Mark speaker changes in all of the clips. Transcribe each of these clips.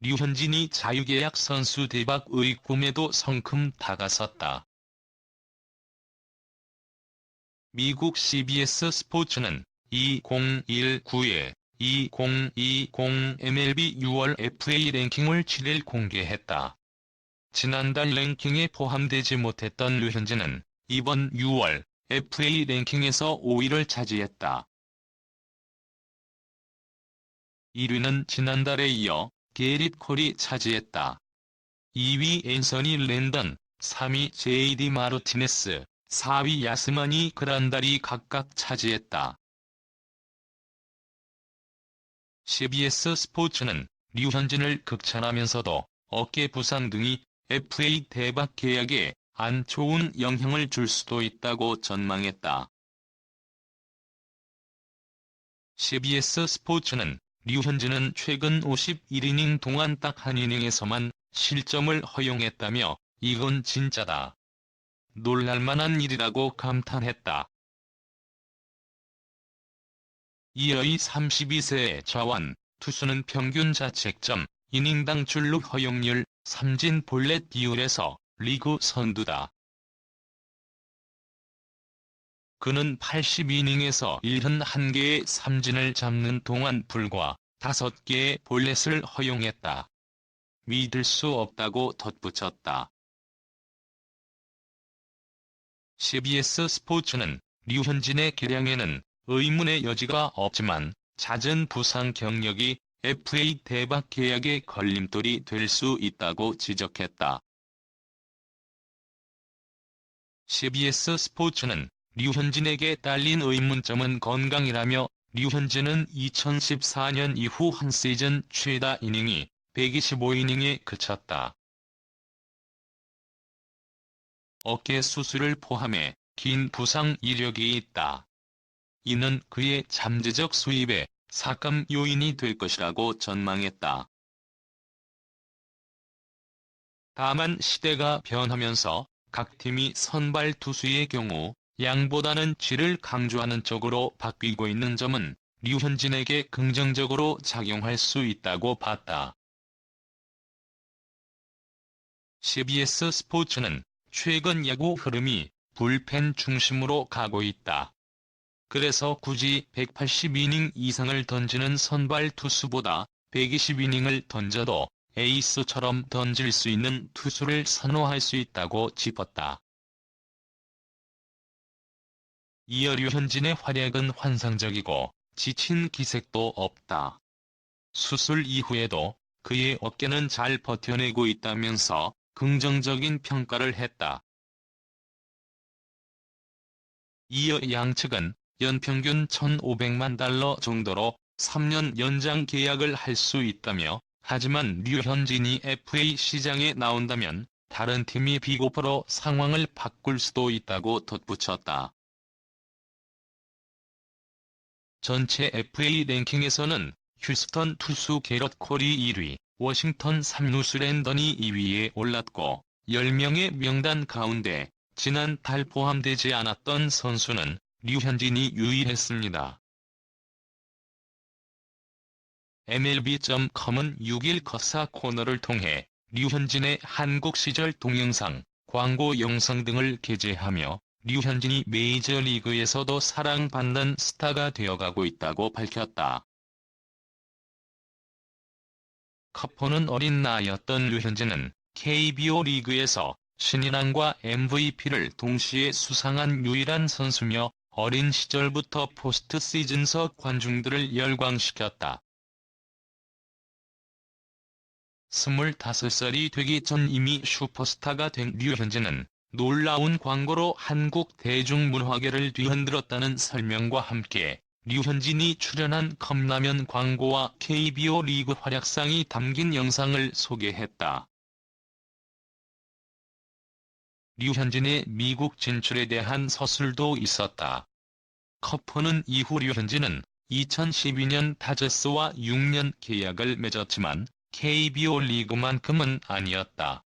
Speaker 1: 류현진이 자유계약 선수 대박의 꿈에도 성큼 다가섰다. 미국 CBS 스포츠는 2019에 2020 MLB 6월 FA 랭킹을 7일 공개했다. 지난달 랭킹에 포함되지 못했던 류현진은 이번 6월 FA 랭킹에서 5위를 차지했다. 1위는 지난달에 이어 게릿 콜이 차지했다. 2위 앤서니 랜던, 3위 JD 마르티네스, 4위 야스마니 그란달이 각각 차지했다. CBS 스포츠는 류현진을 극찬하면서도 어깨 부상 등이 FA 대박 계약에 안 좋은 영향을 줄 수도 있다고 전망했다. CBS 스포츠는 류현진은 최근 51이닝 동안 딱 한 이닝에서만 실점을 허용했다며 이건 진짜다. 놀랄만한 일이라고 감탄했다. 이어이 32세의 좌완, 투수는 평균 자책점, 이닝당 출루 허용률, 삼진 볼넷 비율에서 리그 선두다. 그는 82이닝에서 71개의 삼진을 잡는 동안 불과 5개의 볼넷을 허용했다. 믿을 수 없다고 덧붙였다. CBS 스포츠는 류현진의 기량에는 의문의 여지가 없지만 잦은 부상 경력이 FA 대박 계약의 걸림돌이 될 수 있다고 지적했다. CBS 스포츠는 류현진에게 딸린 의문점은 건강이라며 류현진은 2014년 이후 한 시즌 최다 이닝이 125이닝에 그쳤다. 어깨 수술을 포함해 긴 부상 이력이 있다. 이는 그의 잠재적 수입에 삭감 요인이 될 것이라고 전망했다. 다만 시대가 변하면서 각 팀이 선발 투수의 경우 양보다는 질을 강조하는 쪽으로 바뀌고 있는 점은 류현진에게 긍정적으로 작용할 수 있다고 봤다. CBS 스포츠는 최근 야구 흐름이 불펜 중심으로 가고 있다. 그래서 굳이 180이닝 이상을 던지는 선발 투수보다 120이닝을 던져도 에이스처럼 던질 수 있는 투수를 선호할 수 있다고 짚었다. 이어 류 현진의 활약은 환상적이고 지친 기색도 없다. 수술 이후에도 그의 어깨는 잘 버텨내고 있다면서 긍정적인 평가를 했다. 이어 양 측은 연평균 1,500만 달러 정도로 3년 연장 계약을 할 수 있다며 하지만 류현진이 FA 시장에 나온다면 다른 팀이 비고프로 상황을 바꿀 수도 있다고 덧붙였다. 전체 FA 랭킹에서는 휴스턴 투수 게럿 콜이 1위, 워싱턴 삼루수 랜던이 2위에 올랐고 10명의 명단 가운데 지난달 포함되지 않았던 선수는 류현진이 유일했습니다. MLB.com은 6일 커사 코너를 통해 류현진의 한국 시절 동영상, 광고 영상 등을 게재하며 류현진이 메이저리그에서도 사랑받는 스타가 되어가고 있다고 밝혔다. 커퍼는 어린 나이였던 류현진은 KBO 리그에서 신인왕과 MVP를 동시에 수상한 유일한 선수며 어린 시절부터 포스트 시즌서 관중들을 열광시켰다. 25살이 되기 전 이미 슈퍼스타가 된 류현진은 놀라운 광고로 한국 대중문화계를 뒤흔들었다는 설명과 함께 류현진이 출연한 컵라면 광고와 KBO 리그 활약상이 담긴 영상을 소개했다. 류현진의 미국 진출에 대한 서술도 있었다. 커퍼는 이후 류현진은 2012년 다저스와 6년 계약을 맺었지만 KBO 리그만큼은 아니었다.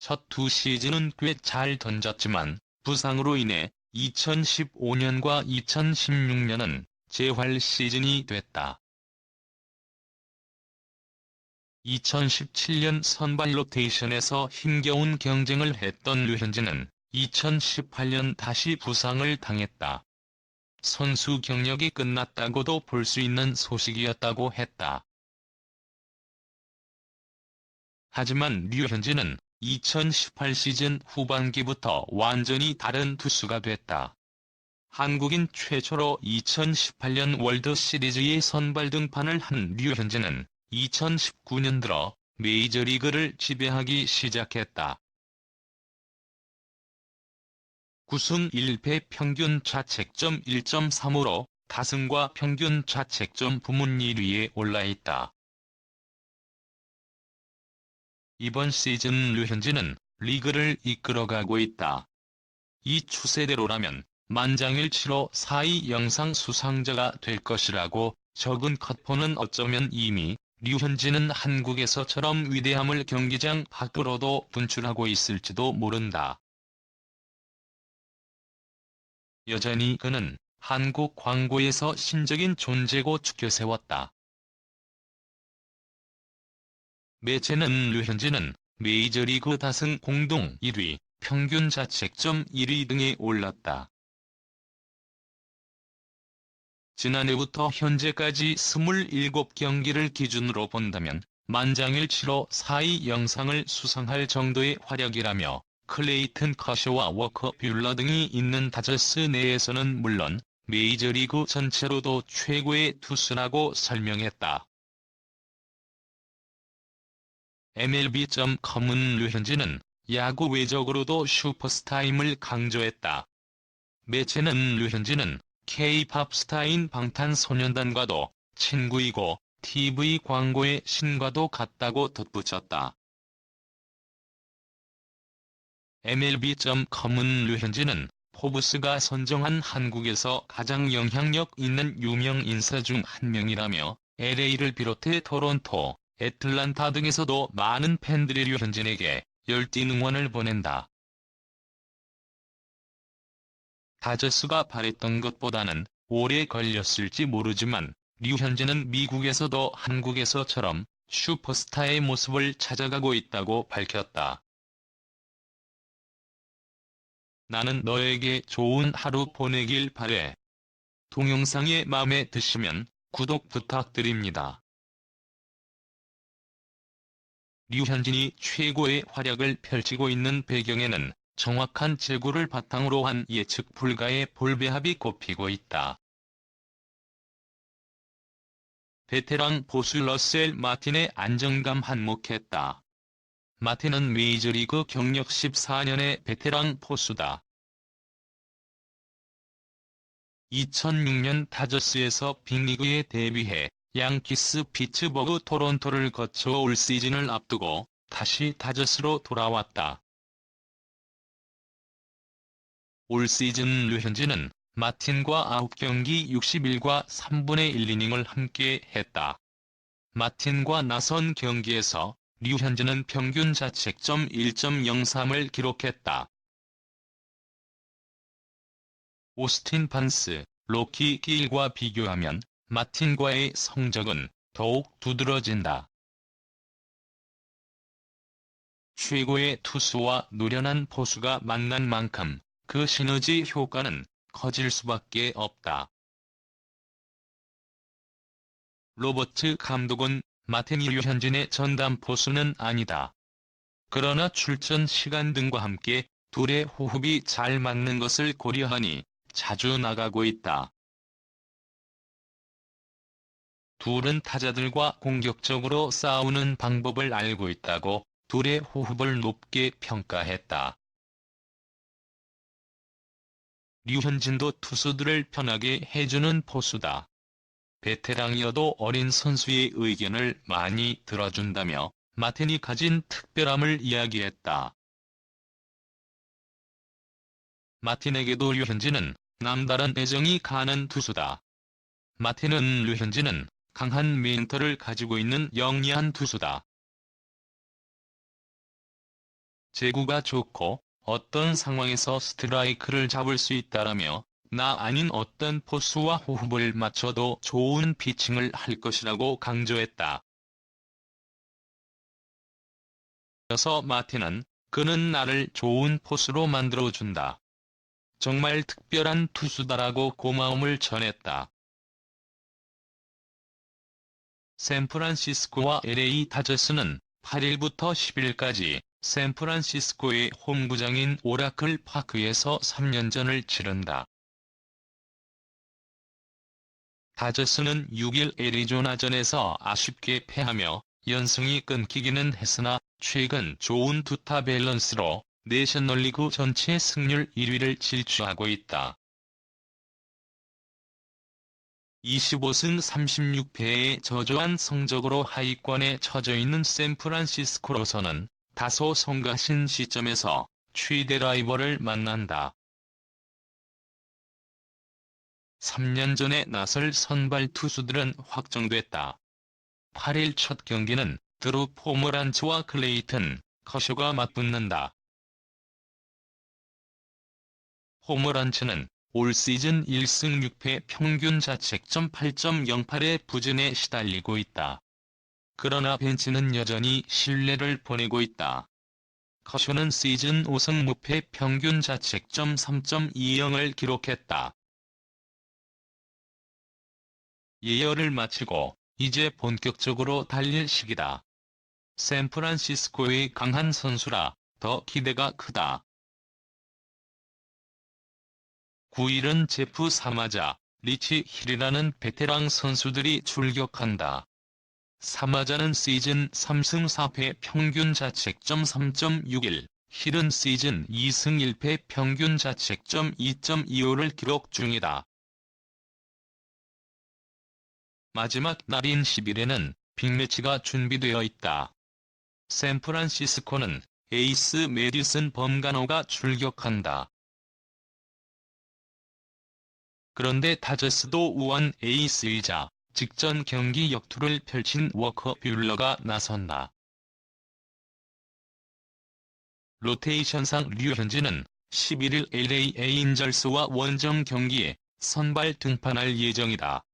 Speaker 1: 첫 두 시즌은 꽤 잘 던졌지만 부상으로 인해 2015년과 2016년은 재활 시즌이 됐다. 2017년 선발 로테이션에서 힘겨운 경쟁을 했던 류현진은 2018년 다시 부상을 당했다. 선수 경력이 끝났다고도 볼 수 있는 소식이었다고 했다. 하지만 류현진은 2018 시즌 후반기부터 완전히 다른 투수가 됐다. 한국인 최초로 2018년 월드 시리즈의 선발 등판을 한 류현진은 2019년 들어 메이저리그를 지배하기 시작했다. 9승 1패 평균 자책점 1.3으로 다승과 평균 자책점 부문 1위에 올라있다. 이번 시즌 류현진은 리그를 이끌어가고 있다. 이 추세대로라면 만장일치로 4위 영상 수상자가 될 것이라고 적은 컷포는 어쩌면 이미 류현진은 한국에서처럼 위대함을 경기장 밖으로도 분출하고 있을지도 모른다. 여전히 그는 한국 광고에서 신적인 존재고 축켜세웠다. 매체는 류현진은 메이저리그 다승 공동 1위, 평균 자책점 1위 등에 올랐다. 지난해부터 현재까지 27경기를 기준으로 본다면 만장일치로 4위 영상을 수상할 정도의 활약이라며 클레이튼 커쇼와 워커 뷰러 등이 있는 다저스 내에서는 물론 메이저리그 전체로도 최고의 투수라고 설명했다. MLB.com은 류현진은 야구 외적으로도 슈퍼스타임을 강조했다. 매체는 류현진은 K-팝 스타인 방탄소년단과도 친구이고 TV 광고의 신과도 같다고 덧붙였다. MLB.com은 류현진은 포브스가 선정한 한국에서 가장 영향력 있는 유명 인사 중 한 명이라며 LA를 비롯해 토론토, 애틀란타 등에서도 많은 팬들이 류현진에게 열띤 응원을 보낸다. 다저스가 바랬던 것보다는 오래 걸렸을지 모르지만 류현진은 미국에서도 한국에서처럼 슈퍼스타의 모습을 찾아가고 있다고 밝혔다. 나는 너에게 좋은 하루 보내길 바래. 동영상이 마음에 드시면 구독 부탁드립니다. 류현진이 최고의 활약을 펼치고 있는 배경에는 정확한 재구를 바탕으로 한 예측 불가의 볼배합이 꼽히고 있다. 베테랑 보수 러셀 마틴의 안정감 한몫했다. 마틴은 메이저리그 경력 14년의 베테랑 포수다. 2006년 다저스에서 빅리그에 데뷔해 양키스 피츠버그 토론토를 거쳐 올 시즌을 앞두고 다시 다저스로 돌아왔다. 올 시즌 류현진은 마틴과 9경기 61과 3분의 1이닝을 함께 했다. 마틴과 나선 경기에서 류현진은 평균 자책점 1.03을 기록했다. 오스틴 반스, 로키 길과 비교하면 마틴과의 성적은 더욱 두드러진다. 최고의 투수와 노련한 포수가 만난 만큼 그 시너지 효과는 커질 수밖에 없다. 로버트 감독은 마틴이 류현진의 전담 포수는 아니다. 그러나 출전 시간 등과 함께 둘의 호흡이 잘 맞는 것을 고려하니 자주 나가고 있다. 둘은 타자들과 공격적으로 싸우는 방법을 알고 있다고 둘의 호흡을 높게 평가했다. 류현진도 투수들을 편하게 해주는 포수다. 베테랑이어도 어린 선수의 의견을 많이 들어준다며 마틴이 가진 특별함을 이야기했다. 마틴에게도 류현진은 남다른 애정이 가는 투수다. 마틴은 류현진은 강한 멘터를 가지고 있는 영리한 투수다. 제구가 좋고 어떤 상황에서 스트라이크를 잡을 수 있다라며 나 아닌 어떤 포수와 호흡을 맞춰도 좋은 피칭을 할 것이라고 강조했다. 이어서 마틴은 그는 나를 좋은 포수로 만들어준다. 정말 특별한 투수다라고 고마움을 전했다. 샌프란시스코와 LA 다저스는 8일부터 10일까지 샌프란시스코의 홈구장인 오라클 파크에서 3년전을 치른다. 다저스는 6일 애리조나전에서 아쉽게 패하며 연승이 끊기기는 했으나 최근 좋은 두타 밸런스로 내셔널리그 전체 승률 1위를 질주하고 있다. 25승 36패의 저조한 성적으로 하위권에 처져 있는 샌프란시스코로서는 다소 성가신 시점에서 최대 라이벌을 만난다. 3년 전에 나설 선발 투수들은 확정됐다. 8일 첫 경기는 드루 포머란츠와 클레이튼, 커쇼가 맞붙는다. 포머란츠는 올 시즌 1승 6패 평균 자책점 8.08의 부진에 시달리고 있다. 그러나 벤치는 여전히 신뢰를 보내고 있다. 커쇼는 시즌 5승 무패 평균 자책점 3.20을 기록했다. 예열을 마치고 이제 본격적으로 달릴 시기다. 샌프란시스코의 강한 선수라 더 기대가 크다. 9일은 제프 사마자, 리치 힐이라는 베테랑 선수들이 출격한다. 사마자는 시즌 3승 4패 평균 자책점 3.61, 힐은 시즌 2승 1패 평균 자책점 2.25를 기록 중이다. 마지막 날인 10일에는 빅매치가 준비되어 있다. 샌프란시스코는 에이스 메디슨 범가노가 출격한다. 그런데 다저스도 우한 에이스이자 직전 경기 역투를 펼친 워커 뷰러가 나선다. 로테이션상 류현진은 11일 LA 에인절스와 원정 경기에 선발 등판할 예정이다.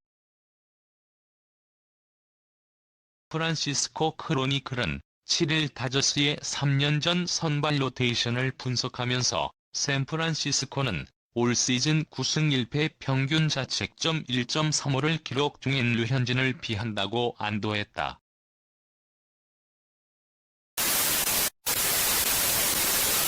Speaker 1: 프란시스코 크로니클은 7일 다저스의 3년 전 선발 로테이션을 분석하면서 샌프란시스코는 올 시즌 9승 1패 평균 자책점 1.35를 기록 중인 류현진을 비한다고 안도했다.